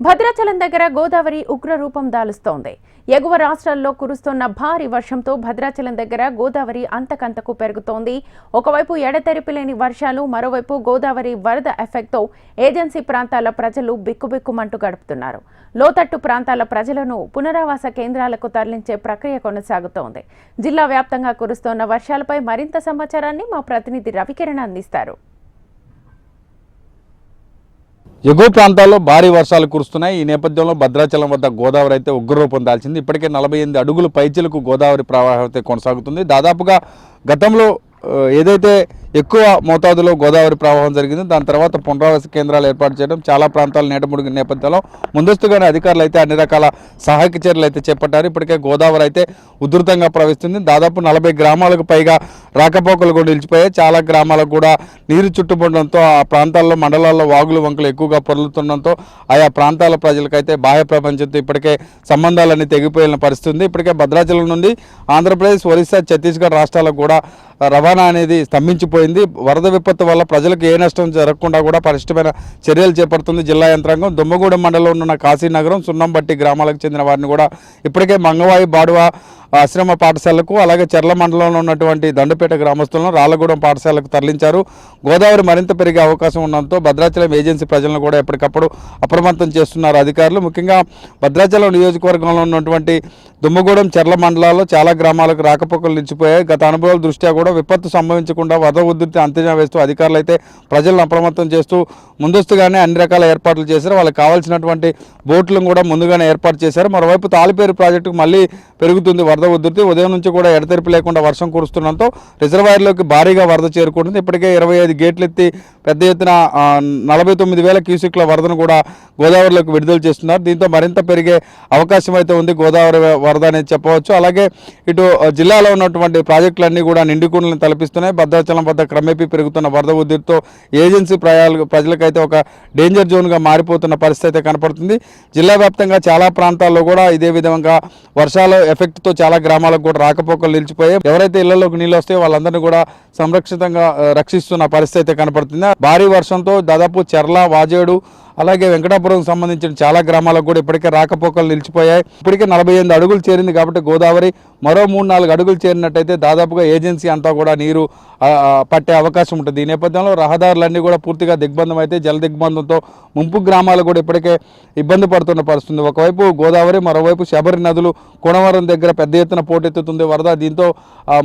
భద్రాచలం దగ్గర గోదావరి ఉగ్ర రూపం దాలుస్తోంది. ఎగువ రాష్ట్రాల్లో కురుస్తున్న భారీ వర్షంతో భద్రాచలం దగ్గర గోదావరి అంతకంతకు పెరుగుతోంది. ఒకవైపు ఎడతెరిపి లేని వర్షాలు మరోవైపు గోదావరి వరద ఎఫెక్ట్తో ఏజెన్సీ ప్రాంతాల ప్రజలు బిక్కుబిక్కుమంటూ గడుపుతున్నారు. లోతట్టు ప్రాంతాల ప్రజలను పునరావాస కేంద్రాలకు తరలించే ప్రక్రియ కొనసాగుతోంది. జిల్లా వ్యాప్తంగా కురుస్తోన్న వర్షాలపై మరింత సమాచారాన్ని మా ప్రతినిధి రవికిరణ్ అందిస్తారు. ఎగువ ప్రాంతాల్లో భారీ వర్షాలు కురుస్తున్నాయి. ఈ నేపథ్యంలో భద్రాచలం వద్ద గోదావరి అయితే ఉగ్రరూపం దాల్చింది. ఇప్పటికే నలభై ఎనిమిది అడుగులు పైచిలకు గోదావరి ప్రవాహం అయితే కొనసాగుతుంది. దాదాపుగా గతంలో ఏదైతే ఎక్కువ మోతాదులో గోదావరి ప్రవాహం జరిగింది దాని తర్వాత పునరావాస కేంద్రాలు ఏర్పాటు చేయడం చాలా ప్రాంతాలు నీటముడిగిన నేపథ్యంలో ముందస్తుగానే అధికారులు అయితే అన్ని రకాల సహాయక చర్యలు అయితే చేపట్టారు. ఇప్పటికే గోదావరి అయితే ఉధృతంగా ప్రవహిస్తుంది. దాదాపు నలభై గ్రామాలకు పైగా రాకపోకలు కూడా నిలిచిపోయాయి. చాలా గ్రామాలకు కూడా నీరు చుట్టుపడడంతో ఆ ప్రాంతాల్లో మండలాల్లో వాగులు వంకలు ఎక్కువగా పొరులుతుండడంతో ఆయా ప్రాంతాల ప్రజలకైతే బాహ్య ప్రపంచంతో ఇప్పటికే సంబంధాలన్నీ తెగిపోయిన పరిస్థితి ఉంది. ఇప్పటికే భద్రాచలం నుండి ఆంధ్రప్రదేశ్ ఒరిస్సా ఛత్తీస్గఢ్ రాష్ట్రాలకు కూడా రవాణా అనేది స్తంభించిపోయింది. వరద విపత్తు వల్ల ప్రజలకు ఏ నష్టం జరగకుండా కూడా పరిష్టమైన చర్యలు చేపడుతుంది జిల్లా యంత్రాంగం. దుమ్మగూడెం మండలంలో ఉన్న కాశీనగరం సున్నంబట్టి గ్రామాలకు చెందిన వారిని కూడా ఇప్పటికే మంగవాయి బాడువా ఆశ్రమ పాఠశాలకు అలాగే చెర్ల మండలంలో ఉన్నటువంటి దండపేట గ్రామస్తులను రాళ్ళగూడెం పాఠశాలకు తరలించారు. గోదావరి మరింత పెరిగే అవకాశం ఉండడంతో భద్రాచలం ఏజెన్సీ ప్రజలను కూడా ఎప్పటికప్పుడు అప్రమత్తం చేస్తున్నారు అధికారులు. ముఖ్యంగా భద్రాచలం నియోజకవర్గంలో ఉన్నటువంటి దుమ్మగూడెం చెర్ల మండలాల్లో చాలా గ్రామాలకు రాకపోకలు నిలిచిపోయాయి. గత అనుభవాల దృష్ట్యా కూడా విపత్తు సంభవించకుండా వరద ఉధృతి అంతజా వేస్తూ అధికారులు అయితే ప్రజలను అప్రమత్తం చేస్తూ ముందస్తుగానే అన్ని రకాల ఏర్పాట్లు చేశారు. వాళ్ళకి కావాల్సినటువంటి బోట్లను కూడా ముందుగానే ఏర్పాటు చేశారు. మరోవైపు తాలిపేరు ప్రాజెక్టుకు మళ్ళీ పెరుగుతుంది వరద ఉధృతి. ఉదయం నుంచి కూడా ఎడతెరిపి లేకుండా వర్షం కురుస్తుండటంతో రిజర్వాయర్లోకి భారీగా వరద చేరుకుంటుంది. ఇప్పటికే ఇరవై ఐదు గేట్లు ఎత్తి పెద్ద ఎత్తున నలభై తొమ్మిది వేల క్యూసిక్ల వరదను కూడా గోదావరిలోకి విడుదల చేస్తున్నారు. దీంతో మరింత పెరిగే అవకాశం అయితే ఉంది గోదావరి వరద అనేది చెప్పవచ్చు. అలాగే ఇటు జిల్లాలో ఉన్నటువంటి ప్రాజెక్టులన్నీ కూడా నిండుకుండలను తలపిస్తున్నాయి. భద్రాచలం వద్ద క్రమేపీ పెరుగుతున్న వరద ఉధృతితో ఏజెన్సీ ప్రయాలు ప్రజలకైతే ఒక డేంజర్ జోన్గా మారిపోతున్న పరిస్థితి అయితే కనపడుతుంది. జిల్లా వ్యాప్తంగా చాలా ప్రాంతాల్లో కూడా ఇదే విధంగా వర్షాల ఎఫెక్ట్తో చాలా గ్రామాలకు కూడా రాకపోకలు నిలిచిపోయాయి ఎవరైతే ఇళ్ళలోకి నీళ్ళు వస్తాయో వాళ్ళందరినీ కూడా సంరక్షితంగా రక్షిస్తున్న పరిస్థితి అయితే కనపడుతుంది. భారీ వర్షంతో దాదాపు చెర్ల వాజేడు అలాగే వెంకటాపురం సంబంధించిన చాలా గ్రామాలకు కూడా ఇప్పటికే రాకపోకలు నిలిచిపోయాయి. ఇప్పటికే నలభై ఎనిమిది అడుగులు చేరింది కాబట్టి గోదావరి. మరో మూడు నాలుగు అడుగులు చేరినట్టయితే దాదాపుగా ఏజెన్సీ అంతా కూడా నీరు పట్టే అవకాశం ఉంటుంది. ఈ నేపథ్యంలో రహదారులన్నీ కూడా పూర్తిగా దిగ్బంధం అయితే జల దిగ్బంధంతో ముంపు గ్రామాలు కూడా ఇప్పటికే ఇబ్బంది పడుతున్న పరిస్థితుంది. ఒకవైపు గోదావరి మరోవైపు శబరి నదులు కోనవరం దగ్గర పెద్ద ఎత్తున పోటెత్తుతుంది వరద. దీంతో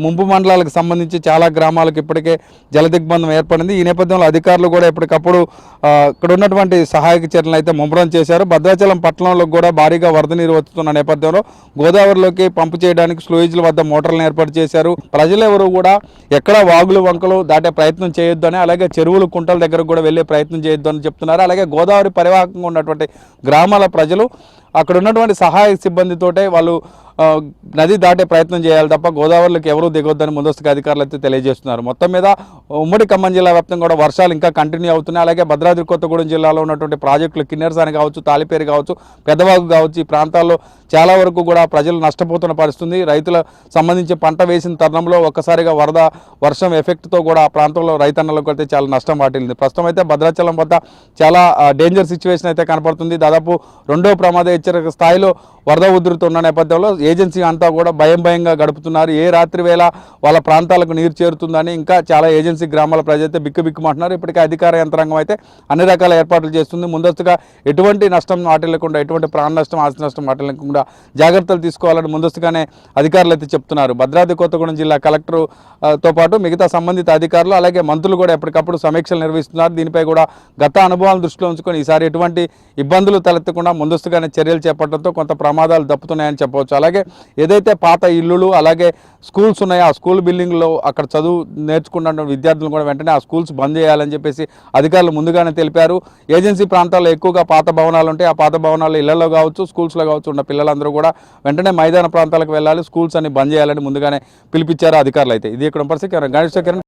ముంపు మండలాలకు సంబంధించి చాలా గ్రామాలకు ఇప్పటికే జలదిగ్బంధం ఏర్పడింది. ఈ నేపథ్యంలో అధికారులు కూడా ఎప్పటికప్పుడు ఇక్కడ ఉన్నటువంటి సహాయక చర్యలను అయితే ముమ్మరం చేశారు. భద్రాచలం పట్టణంలో కూడా భారీగా వరద నీరు వస్తున్న నేపథ్యంలో గోదావరిలోకి పంపు చేయడానికి స్లూయిజ్ల వద్ద మోటార్లను ఏర్పాటు చేశారు. ప్రజలు ఎవరు కూడా ఎక్కడ వాగులు వంకలు దాటే ప్రయత్నం చేయొద్దు అని అలాగే చెరువులు కుంటల దగ్గరకు కూడా వెళ్ళే ప్రయత్నం చేయొద్దు అని చెప్తున్నారు. అలాగే గోదావరి పరివాహకంగా ఉన్నటువంటి గ్రామాల ప్రజలు అక్కడ ఉన్నటువంటి సహాయ సిబ్బందితోటే వాళ్ళు నది దాటే ప్రయత్నం చేయాలి తప్ప గోదావరిలోకి ఎవరూ దిగొద్దని ముందస్తుగా అధికారులు అయితే తెలియజేస్తున్నారు. మొత్తం మీద ఉమ్మడి ఖమ్మం జిల్లా వ్యాప్తంగా కూడా వర్షాలు ఇంకా కంటిన్యూ అవుతున్నాయి. అలాగే భద్రాద్రి కొత్తగూడెం జిల్లాలో ఉన్నటువంటి ప్రాజెక్టులు కిన్నెరసాని కావచ్చు తాలిపేరు కావచ్చు పెద్దవాగు కావచ్చు ఈ ప్రాంతాల్లో చాలా వరకు కూడా ప్రజలు నష్టపోతున్న పరిస్థితుంది. రైతుల సంబంధించి పంట వేసిన తరుణంలో ఒక్కసారిగా వరద వర్షం ఎఫెక్ట్తో కూడా ఆ ప్రాంతంలో రైతన్నలకు అయితే చాలా నష్టం వాటిల్లింది. ప్రస్తుతం అయితే భద్రాచలం వద్ద చాలా డేంజర్ సిచ్యువేషన్ అయితే కనపడుతుంది. దాదాపు రెండో ప్రమాద హెచ్చరిక స్థాయిలో వరద ఉధృతి ఉన్న నేపథ్యంలో ఏజెన్సీ అంతా కూడా భయం భయంగా గడుపుతున్నారు. ఏ రాత్రి వేళ వాళ్ళ ప్రాంతాలకు నీరు చేరుతుందని ఇంకా చాలా ఏజెన్సీ గ్రామాల ప్రజలైతే బిక్కుబిక్కుమంటున్నారు ఇప్పటికే అధికార యంత్రాంగం అయితే అన్ని రకాల ఏర్పాట్లు చేస్తుంది. ముందస్తుగా ఎటువంటి నష్టం వాటిల్లకుండా ఎటువంటి ప్రాణ నష్టం ఆస్తి నష్టం వాటిల్లకుండా జాగ్రత్తలు తీసుకోవాలని ముందస్తుగానే అధికారులు అయితే చెప్తున్నారు. భద్రాద్రి కొత్తగూడెం జిల్లా కలెక్టర్తో పాటు మిగతా సంబంధిత అధికారులు అలాగే మంత్రులు కూడా ఎప్పటికప్పుడు సమీక్షలు నిర్వహిస్తున్నారు. దీనిపై కూడా గత అనుభవాలను దృష్టిలో ఉంచుకొని ఈసారి ఎటువంటి ఇబ్బందులు తలెత్తకుండా ముందస్తుగానే చర్యలు చేపట్టడంతో కొంత ప్రమాదాలు దప్పుతున్నాయని చెప్పవచ్చు. అలాగే ఏదైతే పాత ఇల్లులు అలాగే స్కూల్స్ ఉన్నాయో ఆ స్కూల్ బిల్డింగ్లో అక్కడ చదువు నేర్చుకున్న విద్యార్థులు కూడా వెంటనే ఆ స్కూల్స్ బంద్ చేయాలని చెప్పేసి అధికారులు ముందుగానే తెలిపారు. ఏజెన్సీ ప్రాంతాల్లో ఎక్కువగా పాత భవనాలు ఉంటాయి ఆ పాత భవనాలు ఇళ్ళలో కావచ్చు స్కూల్స్లో కావచ్చు ఉన్న పిల్లలందరూ కూడా వెంటనే మైదాన ప్రాంతాలకు వెళ్ళాలి స్కూల్స్ అన్ని బంద్ చేయాలని ముందుగానే పిలిపించారు అధికారులు అయితే. ఇది ఇక్కడ పరిస్థితి. గణేష్ కిరణ్